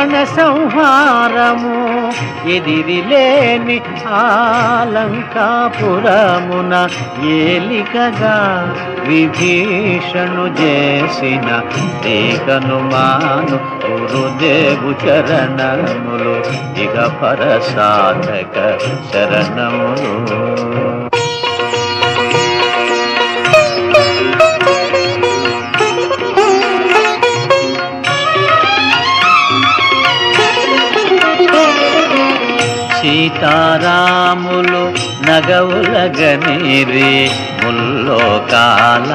రావణ సంహారము ఎదిరిలేని ఆలంకాపురమున ఏలికగా విభీషణు చేసిన ఏకనుమాను గురుదేవు చరణములు ఇక పరసాధక శరణములు సీతారాములు నగవులగనిరి ముల్లోకాల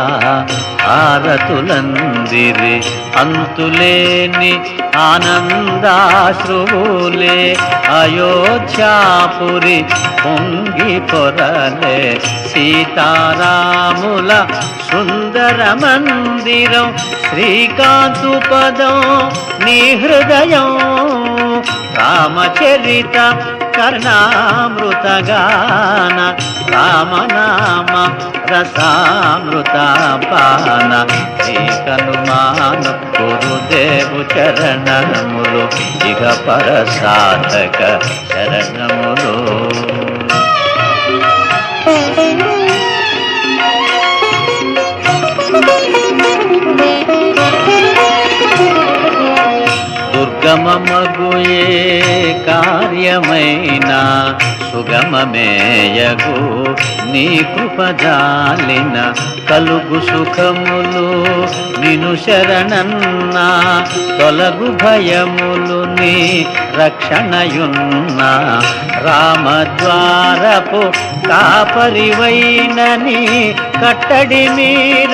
ఆరతులందిరి అంతులేని ఆనందాశ్రువులే అయోధ్యాపురి పొంగి పొరలే. సీతారాముల సుందర మందిరం శ్రీకాంతు పదం నీ హృదయం. రామచరిత కర్ణామృతగాన రామనామ రసామృత పాన గురుదేవు చరణములు ఇక పరసాధక శరణములు సుగమమగుయే కార్యమైనా సుగమమేయగు నీ కృపజాలిన కలుగు సుఖములు నిను శరణన్నా తొలగు భయములు నీ రక్షణయున్నా. రామద్వారపు కాపరివైనని కట్టడి మీద